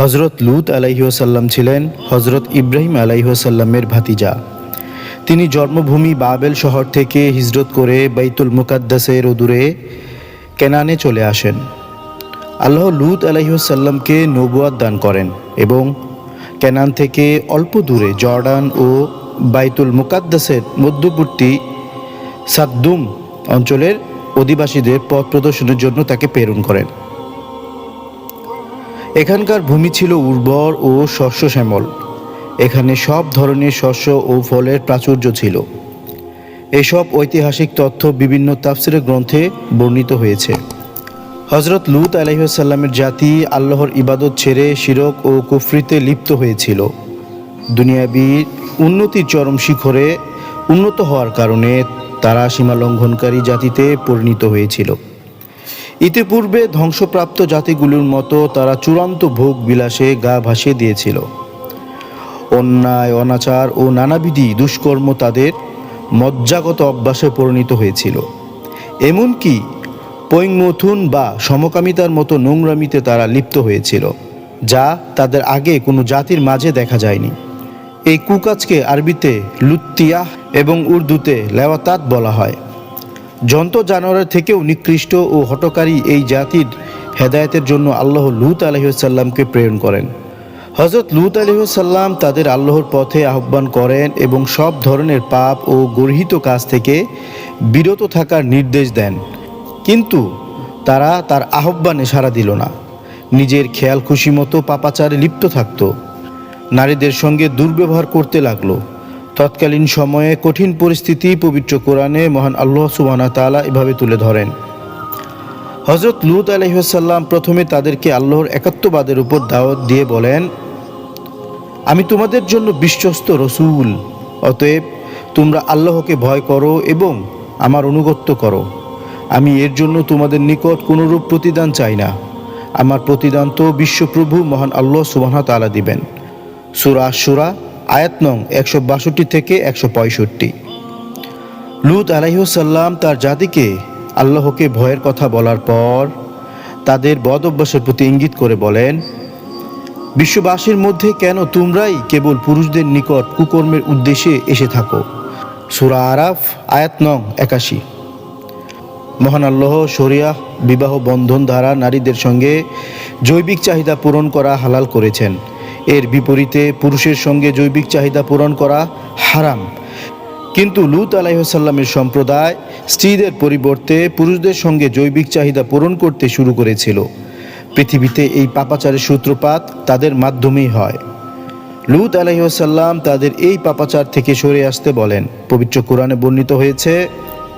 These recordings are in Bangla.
হজরত লুত আলাইহাসাল্লাম ছিলেন হজরত ইব্রাহিম আলাইহাসাল্লামের ভাতিজা। তিনি জন্মভূমি বাবেল শহর থেকে হিজরত করে বাইতুল মুকাদ্দাসের দূরে কেনানে চলে আসেন। আল্লাহ লুত আলাইসাল্লামকে নবুয়াদ দান করেন এবং কেনান থেকে অল্প দূরে জর্ডান ও বাইতুল মুকাদ্দাসের মধ্যবর্তী সাদ্দুম অঞ্চলের অধিবাসীদের পথ প্রদর্শনের জন্য তাকে প্রেরণ করেন। এখানকার ভূমি ছিল উর্বর ও শস্য শ্যামল এখানে সব ধরনের শস্য ও ফলের প্রাচুর্য ছিল। এসব ঐতিহাসিক তথ্য বিভিন্ন তাফসিরের গ্রন্থে বর্ণিত হয়েছে। হজরত লুত আলহিসাল্লামের জাতি আল্লাহর ইবাদত ছেড়ে শিরক ও কুফরিতে লিপ্ত হয়েছিল। দুনিয়াবি উন্নতির চরম শিখরে উন্নত হওয়ার কারণে তারা সীমালঙ্ঘনকারী জাতিতে পরিণত হয়েছিল। ইতিপূর্বে ধ্বংসপ্রাপ্ত জাতিগুলোর মতো তারা চূড়ান্ত ভোগ বিলাসে গা ভাসিয়ে দিয়েছিল। অন্যায়, অনাচার ও নানাবিধি দুষ্কর্ম তাদের মজ্জাগত অভ্যাসে পরিণত হয়েছিল। এমনকি পৈংমথুন বা সমকামিতার মতো নোংরামিতে তারা লিপ্ত হয়েছিল, যা তাদের আগে কোনো জাতির মাঝে দেখা যায়নি। এই কুকাজকে আরবিতে লুত্তিয়াহ এবং উর্দুতে লেওয়াতাত বলা হয়। জন্ত জানোয়ারের থেকেও নিকৃষ্ট ও হটকারী এই জাতির হেদায়েতের জন্য আল্লাহ লুত আলহিসাল্লামকে প্রেরণ করেন। হজরত লুত আলহিসাল্লাম তাদের আল্লাহর পথে আহ্বান করেন এবং সব ধরনের পাপ ও গর্হিত কাজ থেকে বিরত থাকার নির্দেশ দেন। কিন্তু তারা তার আহ্বানে সাড়া দিল না। নিজের খেয়াল খুশি মতো পাপাচারে লিপ্ত থাকত। নারীদের সঙ্গে দুর্ব্যবহার করতে লাগল। তৎকালীন সময়ে কঠিন পরিস্থিতি পবিত্র কোরআনে মহান আল্লাহ সুবানা তালা এভাবে তুলে ধরেন। হজরত লুত আলহিহাসাল্লাম প্রথমে তাদেরকে আল্লাহর একাত্মবাদের উপর দাওয়াত দিয়ে বলেন, আমি তোমাদের জন্য বিশ্বস্ত রসুল, অতএব তোমরা আল্লাহকে ভয় করো এবং আমার অনুগত্য করো। আমি এর জন্য তোমাদের নিকট কোনোরূপ প্রতিদান চাই না। আমার প্রতিদান তো বিশ্বপ্রভু মহান আল্লাহ সুবাহ তালা দিবেন। সুরা সুরা আয়াত নং একশো বাষট্টি থেকে একশো পঁয়ষট্টি। লুত আলাইসাল্লাম তার জাতিকে আল্লাহকে ভয়ের কথা বলার পর তাদের বদ অভ্যাসের প্রতি ইঙ্গিত করে বলেন, বিশ্ববাসীর মধ্যে কেন তোমরাই কেবল পুরুষদের নিকট কুকর্মের উদ্দেশ্যে এসে থাকো? সুরা আরাফ, আয়াত নং একাশি। মহান আল্লাহ শরিয়াহ বিবাহ বন্ধন দ্বারা নারীদের সঙ্গে জৈবিক চাহিদা পূরণ করা হালাল করেছেন। এর বিপরীতে পুরুষের সঙ্গে জৈবিক চাহিদা পূরণ করা হারাম। কিন্তু লুত আলাইসাল্লামের সম্প্রদায় স্ত্রীদের পরিবর্তে পুরুষদের সঙ্গে জৈবিক চাহিদা পূরণ করতে শুরু করেছিল। পৃথিবীতে এই পাপাচারের সূত্রপাত তাদের মাধ্যমেই হয়। লুত আলাইসাল্লাম তাদের এই পাপাচার থেকে সরে আসতে বলেন। পবিত্র কোরআনে বর্ণিত হয়েছে,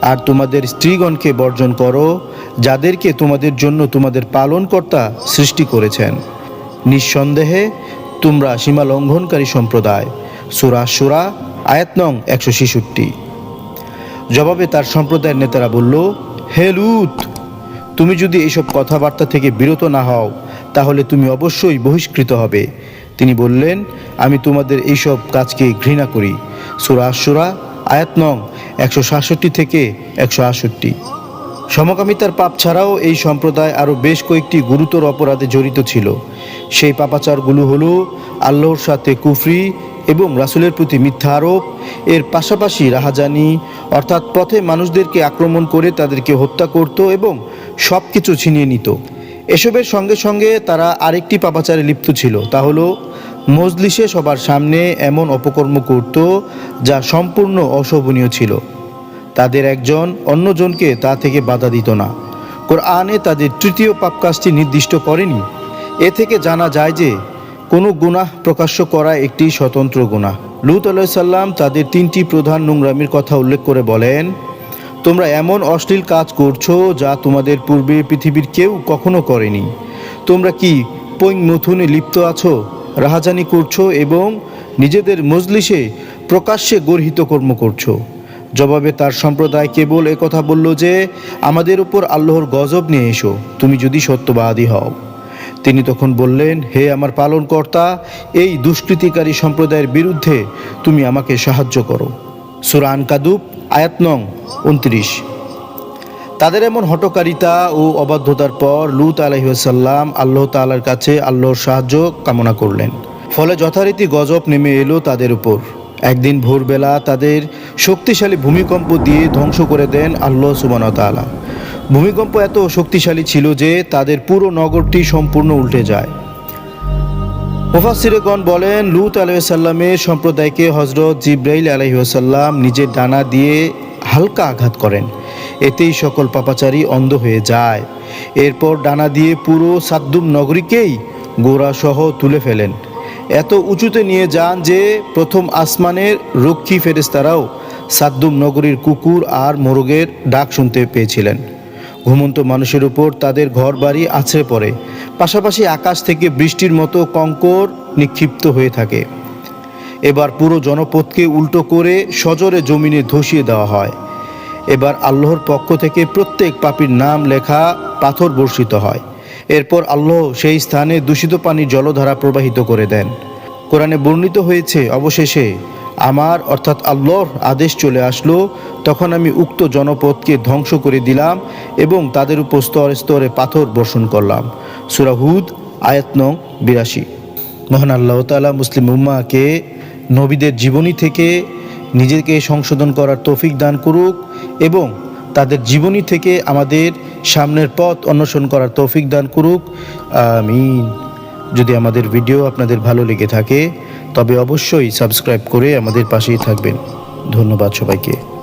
আর তোমাদের স্ত্রীগণকে বর্জন করো, যাদেরকে তোমাদের জন্য তোমাদের পালনকর্তা সৃষ্টি করেছেন। নিঃসন্দেহে তোমরা সীমা লঙ্ঘনকারী সম্প্রদায়। সুরা সুরা আয়াত নং একশো ছেষট্টি। জবাবে তার সম্প্রদায়ের নেতারা বলল, হে লুত, তুমি যদি এইসব কথাবার্তা থেকে বিরত না হও, তাহলে তুমি অবশ্যই বহিষ্কৃত হবে। তিনি বললেন, আমি তোমাদের এইসব কাজকে ঘৃণা করি। সুরা সুরা আয়াত নং একশো সাতষট্টি থেকে একশো আটষট্টি। সমকামিতার পাপ ছাড়াও এই সম্প্রদায় আরও বেশ কয়েকটি গুরুতর অপরাধে জড়িত ছিল। সেই পাপাচারগুলো হলো আল্লাহর সাথে কুফরি এবং রাসুলের প্রতি মিথ্যা আরোপ, এর পাশাপাশি রাহাজানি, অর্থাৎ পথে মানুষদেরকে আক্রমণ করে তাদেরকে হত্যা করত এবং সব কিছু ছিনিয়ে নিত। এসবের সঙ্গে সঙ্গে তারা আরেকটি পাপাচারে লিপ্ত ছিল, তা হলো মজলিসে সবার সামনে এমন অপকর্ম করত যা সম্পূর্ণ অশোভনীয় ছিল। তাদের একজন অন্যজনকে তা থেকে বাধা দিত না। কোরআনে তাদের তৃতীয় পাপ কাজটি নির্দিষ্ট করেনি। এ থেকে জানা যায় যে, কোনো গুনাহ প্রকাশ্য করা একটি স্বতন্ত্র গুনাহ। লুত আলাইসাল্লাম তাদের তিনটি প্রধান নোংরামির কথা উল্লেখ করে বলেন, তোমরা এমন অশ্লীল কাজ করছ যা তোমাদের পূর্বে পৃথিবীর কেউ কখনো করেনি। তোমরা কি পৈং মথুনে লিপ্ত আছো, রাহাজানি করছ এবং নিজেদের মজলিসে প্রকাশ্যে গর্হিত কর্ম করছ? জবাবে তার সম্প্রদায় কেবল কথা বলল যে, আমাদের উপর আল্লাহর গজব নিয়ে এসো, তুমি যদি সত্যবাদী হও। তিনি তখন বললেন, হে আমার পালনকর্তা, এই দুষ্কৃতিকারী সম্প্রদায়ের বিরুদ্ধে তুমি আমাকে সাহায্য করো। সুরান কাদুপ আয়াত নং উনত্রিশ। তাদের এমন হটকারিতা ও অবাধ্যতার পর লুত আলহিসাল্লাম আল্লাহ তালার কাছে আল্লাহর সাহায্য কামনা করলেন। ফলে যথারীতি গজব নেমে এলো তাদের উপর। একদিন ভোরবেলা তাদের শক্তিশালী ভূমিকম্প দিয়ে ধ্বংস করে দেন আল্লাহ সুবান তালা ভূমিকম্প এত শক্তিশালী ছিল যে তাদের পুরো নগরটি সম্পূর্ণ উল্টে যায়। মুফাসিরেগণ বলেন, লুত আলহিসাল্লামের সম্প্রদায়কে হজরত জিব্রাইল আলহিহাসাল্লাম নিজের ডানা দিয়ে হালকা আঘাত করেন। এতেই সকল পাপাচারী অন্ধ হয়ে যায়। এরপর ডানা দিয়ে পুরো সাদ্দুম নগরীকেই গোড়াসহ তুলে ফেলেন। এত উঁচুতে নিয়ে যান যে প্রথম আসমানের রক্ষী ফেরেস্তারাও সাদ্দুম নগরীর কুকুর আর মোরগের ডাক শুনতে পেয়েছিলেন। ঘুমন্ত মানুষের উপর তাদের ঘর বাড়ি আছড়ে পড়ে। পাশাপাশি আকাশ থেকে বৃষ্টির মতো কঙ্কর নিক্ষিপ্ত হয়ে থাকে। এবার পুরো জনপদকে উল্টো করে সজরে জমিনে ধসিয়ে দেওয়া হয়। এবার আল্লাহর পক্ষ থেকে প্রত্যেক পাপীর নাম লেখা পাথর বর্ষিত হয়। এরপর আল্লাহ সেই স্থানে দূষিত পানির জলধারা প্রবাহিত করে দেন। কোরআনে বর্ণিত হয়েছে, অবশেষে আমার অর্থাৎ আল্লাহর আদেশ চলে আসলো, তখন আমি উক্ত জনপদকে ধ্বংস করে দিলাম এবং তাদের উপর স্তরে স্তরে পাথর বর্ষণ করলাম। সুরাহুদ আয়াত নং বিরাশি। মহান আল্লাহ তালা মুসলিম উম্মাকে নবীদের জীবনী থেকে নিজেকে সংশোধন করার তৌফিক দান করুক এবং তাদের জীবনী থেকে আমাদের সামনের পথ অন্বেষণ করার তৌফিক দান করুক। আমিন। যদি আমাদের ভিডিও আপনাদের ভালো লেগে থাকে, তবে অবশ্যই সাবস্ক্রাইব করে আমাদের পাশেই থাকবেন। ধন্যবাদ সবাইকে।